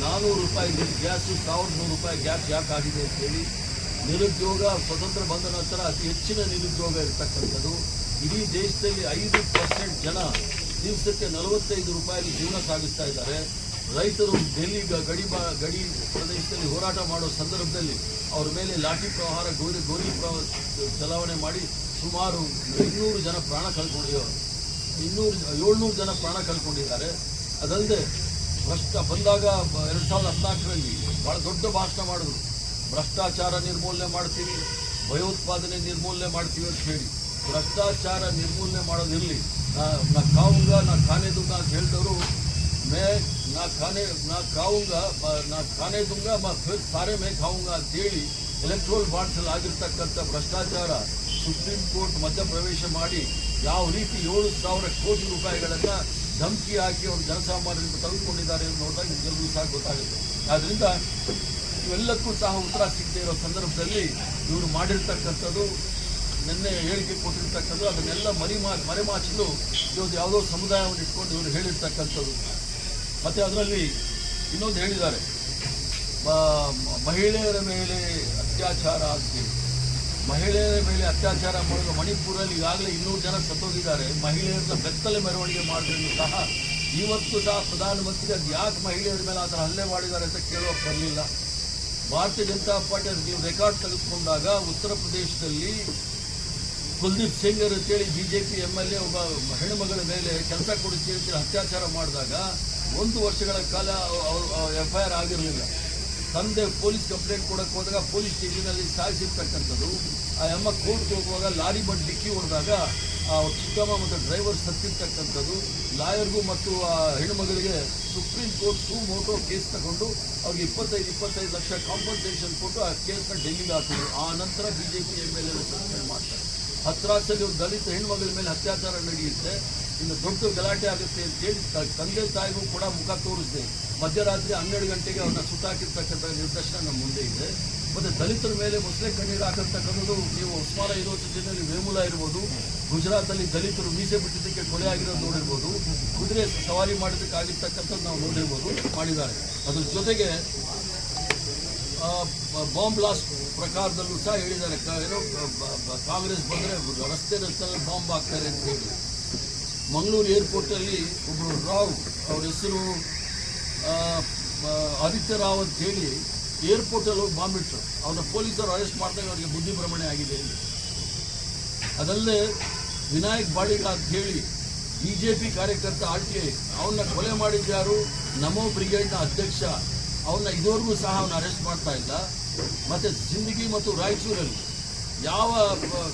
ನಾನ್ನೂರು ರೂಪಾಯಿ ಗ್ಯಾಸು ಸಾವಿರದ ನೂರು ರೂಪಾಯಿ ಗ್ಯಾಸ್ ಯಾಕೆ ಆಗಿದೆ ಅಂತೇಳಿ ನಿರುದ್ಯೋಗ, ಸ್ವತಂತ್ರ ಬಂದ ನಂತರ ಅತಿ ಹೆಚ್ಚಿನ ನಿರುದ್ಯೋಗ ಇರತಕ್ಕಂಥದ್ದು. ಇಡೀ ದೇಶದಲ್ಲಿ ಐದು ಪರ್ಸೆಂಟ್ ಜನ ದಿವಸಕ್ಕೆ ನಲವತ್ತೈದು ರೂಪಾಯಿ ಜೀವನ ಸಾಗಿಸ್ತಾ ಇದ್ದಾರೆ. ರೈತರು ಡೆಲ್ಲಿ ಗಡಿ ಬಾ, ಗಡಿ ಪ್ರದೇಶದಲ್ಲಿ ಹೋರಾಟ ಮಾಡೋ ಸಂದರ್ಭದಲ್ಲಿ ಅವರ ಮೇಲೆ ಲಾಠಿ ಪ್ರಹಾರ ಗೋಲಿ ಗೋಲಿ ಚಲಾವಣೆ ಮಾಡಿ ಸುಮಾರು ಇನ್ನೂರು ಜನ ಪ್ರಾಣ ಕಳ್ಕೊಂಡಿದ್ದಾರೆ ಇನ್ನೂರು, ಏಳ್ನೂರು ಜನ ಪ್ರಾಣ ಕಳ್ಕೊಂಡಿದ್ದಾರೆ. ಅದಲ್ಲದೆ ಭ್ರಷ್ಟ ಬಂದಾಗ ಎರಡು ಸಾವಿರದ ಹದಿನಾಲ್ಕರಲ್ಲಿ ಭಾಳ ದೊಡ್ಡ ಭಾಷಣ ಮಾಡಿದ್ರು ಭ್ರಷ್ಟಾಚಾರ ನಿರ್ಮೂಲನೆ ಮಾಡ್ತೀವಿ, ಭಯೋತ್ಪಾದನೆ ನಿರ್ಮೂಲನೆ ಮಾಡ್ತೀವಿ ಅಂತ ಹೇಳಿ. ಭ್ರಷ್ಟಾಚಾರ ನಿರ್ಮೂಲನೆ ಮಾಡೋದಿರಲಿ. ನಾ ಕಾವುಂಗ, ನಾ ಖಾನೆದುಂಗ ಅಂತ ಹೇಳಿದವರು, ಮೇ ನಾ ಖಾನೆ, ನಾ ಕಾವುಂಗ ನಾ ಖಾನೆದುಂಗ ಮ ಫಿರ್ ಸಾರೆ ಮೇ ಖಾವುಂಗ ಅಂತೇಳಿ ಎಲೆಕ್ಟ್ರೋಲ್ ಬಾಂಡ್ಸಲ್ಲಿ ಆಗಿರ್ತಕ್ಕಂಥ ಭ್ರಷ್ಟಾಚಾರ ಸುಪ್ರೀಂ ಕೋರ್ಟ್ ಮಧ್ಯಪ್ರವೇಶ ಮಾಡಿ ಯಾವ ರೀತಿ ಏಳು ಸಾವಿರ ಕೋಟಿ ರೂಪಾಯಿಗಳನ್ನು ಧಮಕಿ ಹಾಕಿ ಅವರು ಜನಸಾಮಾನ್ಯರಿಂದ ತೆಗೆದುಕೊಂಡಿದ್ದಾರೆ ಎಂದು ನೋಡಿದಾಗ ನಿಮಗೆಲ್ಲರೂ ಸಹ ಗೊತ್ತಾಗುತ್ತೆ. ಆದ್ದರಿಂದ ಇವೆಲ್ಲಕ್ಕೂ ಸಹ ಉತ್ತರ ಸಿಗದೇ ಇರೋ ಸಂದರ್ಭದಲ್ಲಿ ಇವರು ಮಾಡಿರ್ತಕ್ಕಂಥದ್ದು, ನಿನ್ನೆ ಹೇಳಿಕೆ ಕೊಟ್ಟಿರ್ತಕ್ಕಂಥದ್ದು, ಅದನ್ನೆಲ್ಲ ಮರಿ ಮರೆಮಾಚಲು ಇವತ್ತು ಯಾವುದೋ ಸಮುದಾಯವನ್ನು ಇಟ್ಕೊಂಡು ಇವರು ಹೇಳಿರ್ತಕ್ಕಂಥದ್ದು. ಮತ್ತು ಅದರಲ್ಲಿ ಇನ್ನೊಂದು ಹೇಳಿದ್ದಾರೆ. ಮಹಿಳೆಯರ ಮೇಲೆ ಅತ್ಯಾಚಾರ ಆಗ್ತಿದೆ ಮಹಿಳೆಯರ ಮೇಲೆ ಅತ್ಯಾಚಾರ ಮಾಡಿದ ಮಣಿಪುರದಲ್ಲಿ ಈಗಾಗಲೇ ಇನ್ನೂರು ಜನ ಸತ್ತೋಗಿದ್ದಾರೆ. ಮಹಿಳೆಯರನ್ನ ಬೆತ್ತಲೆ ಮೆರವಣಿಗೆ ಮಾಡಿದ್ರು ಸಹ ಇವತ್ತು ಸಹ ಪ್ರಧಾನಮಂತ್ರಿ ಅದು ಯಾಕೆ ಮಹಿಳೆಯರ ಮೇಲೆ ಆ ಥರ ಹಲ್ಲೆ ಮಾಡಿದ್ದಾರೆ ಅಂತ ಕೇಳೋಕೆ ಬರಲಿಲ್ಲ. ಭಾರತೀಯ ಜನತಾ ಪಾರ್ಟಿ ನೀವು ರೆಕಾರ್ಡ್ ತೆಗೆದುಕೊಂಡಾಗ ಉತ್ತರ ಪ್ರದೇಶದಲ್ಲಿ ಕುಲ್ದೀಪ್ ಸಿಂಗ್ ಅಂತೇಳಿ B J P M L A ಒಬ್ಬ ಹೆಣ್ಣುಮಗಳ ಮೇಲೆ ಕೆಲಸ ಕೊಡಿಸಿ ಅಂತೇಳಿ ಅತ್ಯಾಚಾರ ಮಾಡಿದಾಗ ಒಂದು ವರ್ಷಗಳ ಕಾಲ ಎಫ್ ಐ ಆರ್ ಆಗಿರಲಿಲ್ಲ. ತಂದೆ ಪೊಲೀಸ್ ಕಂಪ್ಲೇಂಟ್ ಕೊಡಕ್ಕೆ ಹೋದಾಗ ಪೊಲೀಸ್ ಸ್ಟೇಷನಲ್ಲಿ ಸಾಯಿಸಿರ್ತಕ್ಕಂಥದ್ದು. ಆ ಎಮ್ಮ ಕೋರ್ಟ್ಗೆ ಹೋಗುವಾಗ ಲಾರಿ ಬಂದು ಡಿಕ್ಕಿ ಹೊಡೆದಾಗ ಆ ಚಿಕ್ಕಮ್ಮ ಮತ್ತು ಡ್ರೈವರ್ ಸತ್ತಿರ್ತಕ್ಕಂಥದ್ದು. ಲಾಯರ್ಗೂ ಮತ್ತು ಆ ಹೆಣ್ಣುಮಗಳಿಗೆ supreme court suo motu case ತಗೊಂಡು ಅವ್ರಿಗೆ ಇಪ್ಪತ್ತೈದು ಇಪ್ಪತ್ತೈದು ಲಕ್ಷ ಕಾಂಪನ್ಸೇಷನ್ ಕೊಟ್ಟು ಆ ಕೇಸ್ನ ಡೆಲ್ಲಿಗೆ ಹಾಕಿದ್ರು. ಆ ನಂತರ B J P M L A ಮಾಡ್ತಾರೆ. ಹತ್ರಾಸಲ್ಲಿ ಒಂದು ದಲಿತ ಹೆಣ್ಮಗಳ ಮೇಲೆ ಅತ್ಯಾಚಾರ ನಡೆಯುತ್ತೆ. ಇನ್ನು ದೊಡ್ಡ ಗಲಾಟೆ ಆಗುತ್ತೆ ಅಂತೇಳಿ ತ- ತಂದೆ ತಾಯಿಗೂ ಕೂಡ ಮುಖ ತೋರಿಸಿದೆ. ಮಧ್ಯರಾತ್ರಿ ಹನ್ನೆರಡು ಗಂಟೆಗೆ ಅವ್ರನ್ನ ಸುತ್ತಾಕಿರ್ತಕ್ಕಂಥ ನಿರ್ದೇಶನ ನಮ್ಮ ಮುಂದೆ ಇದೆ. ಮತ್ತು ದಲಿತರ ಮೇಲೆ ಮೊಸಳೆ ಕಣ್ಣೀರು ಹಾಕಿರ್ತಕ್ಕಂಥದ್ದು ನೀವು ಉಸ್ಮಾನ ಯೂನಿವರ್ಸಿಟಿನಲ್ಲಿ ವೇಮುಲ ಇರ್ಬೋದು. ಗುಜರಾತಲ್ಲಿ ದಲಿತರು ಮೀಸೆ ಬಿಟ್ಟಿದ್ದಕ್ಕೆ ಕೊಲೆ ಆಗಿರೋದು ನೋಡಿರ್ಬೋದು. ಕುದುರೆ ಸವಾರಿ ಮಾಡಿದ್ದಕ್ಕಾಗಿರ್ತಕ್ಕಂಥದ್ದು ನಾವು ನೋಡಿರ್ಬೋದು, ಮಾಡಿದ್ದಾರೆ. ಅದ್ರ ಜೊತೆಗೆ ಬಾಂಬ್ ಬ್ಲಾಸ್ಟ್ ಪ್ರಕಾರದಲ್ಲೂ ಸಹ ಹೇಳಿದ್ದಾರೆ. ಏನೋ ಕಾಂಗ್ರೆಸ್ ಬಂದರೆ ರಸ್ತೆ ರಸ್ತೆಯಲ್ಲಿ ಬಾಂಬ್ ಹಾಕ್ತಾರೆ ಅಂತ ಹೇಳಿ. ಮಂಗಳೂರು ಏರ್ಪೋರ್ಟಲ್ಲಿ ಒಬ್ಬರು ರಾವ್ ಅವ್ರ ಹೆಸರು ಆದಿತ್ಯ ರಾವ್ ಅಂತ ಹೇಳಿ ಏರ್ಪೋರ್ಟಲ್ಲಿ ಹೋಗಿ ಬಾಂಬ್ ಇಟ್ಟರು ಅವ್ರನ್ನ ಪೊಲೀಸರು ಅರೆಸ್ಟ್ ಮಾಡಿದಾಗ ಅವರಿಗೆ ಬುದ್ಧಿ ಭ್ರಮಣೆ ಆಗಿದೆ ಅದಲ್ಲದೆ ವಿನಾಯಕ್ ಬಾಡಿಗ ಅಂತ ಹೇಳಿ ಬಿ ಜೆ ಪಿ ಕಾರ್ಯಕರ್ತ ಆರ್ ಅವನ್ನ ಕೊಲೆ ಮಾಡಿದ್ದಾರು ನಮೋ ಬ್ರಿಗೇಡ್ನ ಅಧ್ಯಕ್ಷ. ಅವನ್ನ ಇದುವರೆಗೂ ಸಹ ಅವನ್ನ ಅರೆಸ್ಟ್ ಮಾಡ್ತಾ ಇಲ್ಲ. ಮತ್ತು ಜಿಂದಗಿ ಮತ್ತು ರಾಯಚೂರಲ್ಲಿ ಯಾವ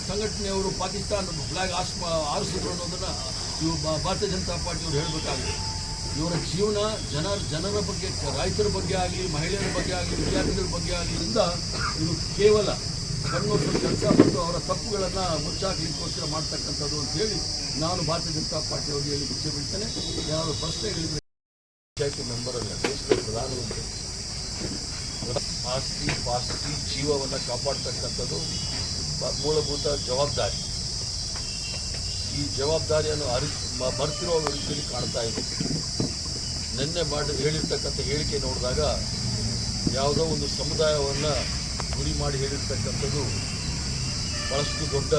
ಸಂಘಟನೆಯವರು ಪಾಕಿಸ್ತಾನ ಫ್ಲಾಗ್ ಆಸ್ ಆರಿಸಿದ್ರು ಅನ್ನೋದನ್ನ ಇವು ಭಾ- ಭಾರತೀಯ ಜನತಾ ಪಾರ್ಟಿಯವರು ಹೇಳಬೇಕಾಗಿದೆ ಇವರ ಜೀವನ ಜನ, ಜನರ ಬಗ್ಗೆ, ರೈತರ ಬಗ್ಗೆ ಆಗಲಿ, ಮಹಿಳೆಯರ ಬಗ್ಗೆ ಆಗಲಿ, ವಿದ್ಯಾರ್ಥಿಗಳ ಬಗ್ಗೆ ಆಗಲಿಂದ ಇದು ಕೇವಲ ಕಣ್ಣೊಟ್ಟು ಕೆಲಸ ಮತ್ತು ಅವರ ತಪ್ಪುಗಳನ್ನು ಮುಚ್ಚಾಕಲಿಕ್ಕೋಸ್ಕರ ಮಾಡ್ತಕ್ಕಂಥದ್ದು ಅಂತ ಹೇಳಿ ನಾನು ಭಾರತೀಯ ಜನತಾ ಪಾರ್ಟಿಯವರಿಗೆ ಹೇಳಿ ಇಚ್ಛೆ ಬಿಡ್ತೇನೆ ಯಾರು ಪ್ರಶ್ನೆ ಹೇಳಿದರೆ ಪಂಚಾಯತಿ ಮೆಂಬರ್ ಅಲ್ಲ ದೇಶದ ಪ್ರಧಾನಮಂತ್ರಿ ಆಸ್ತಿ, ಪಾಸ್ತಿ, ಜೀವವನ್ನು ಕಾಪಾಡ್ತಕ್ಕಂಥದ್ದು ಮೂಲಭೂತ ಜವಾಬ್ದಾರಿ. ಈ ಜವಾಬ್ದಾರಿಯನ್ನು ಅರಿ ಬರ್ತಿರೋ ರೀತಿಯಲ್ಲಿ ಕಾಣ್ತಾ ಇದೆ. ನಿನ್ನೆ ಮಾಡಿ, ಹೇಳಿರ್ತಕ್ಕಂಥ ಹೇಳಿಕೆ ನೋಡಿದಾಗ ಯಾವುದೋ ಒಂದು ಸಮುದಾಯವನ್ನು ಗುರಿ ಮಾಡಿ ಹೇಳಿರ್ತಕ್ಕಂಥದ್ದು ಬಹಳಷ್ಟು ದೊಡ್ಡ